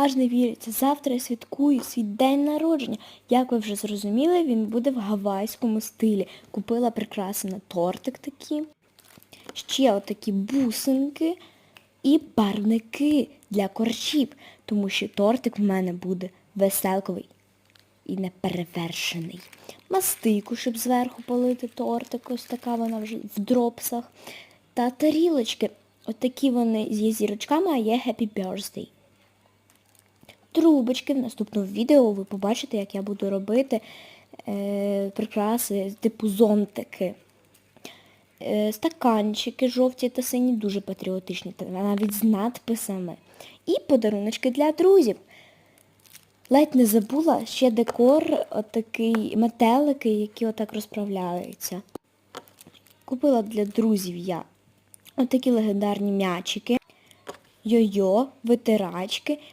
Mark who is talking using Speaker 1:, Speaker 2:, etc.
Speaker 1: аж не віриться. Завтра я святкую свій день народження. Як ви вже зрозуміли, він буде в гавайському стилі. Купила прикраси тортик такі, ще отакі бусинки і барвники для корчів, тому що тортик в мене буде веселковий і неперевершений. Мастику, щоб зверху полити тортик, ось така вона вже в дропсах. Та тарілочки, отакі вони є зірочками, а є Happy Birthday. Трубочки в наступному відео ви побачите, як я буду робити е, прикраси типу зонтики. Е, стаканчики жовті та сині, дуже патріотичні, навіть з надписами. І подаруночки для друзів. Ледь не забула ще декор, отакий метелики, які отак розправляються. Купила для друзів я отакі легендарні м'ячики, йо-йо, витирачки,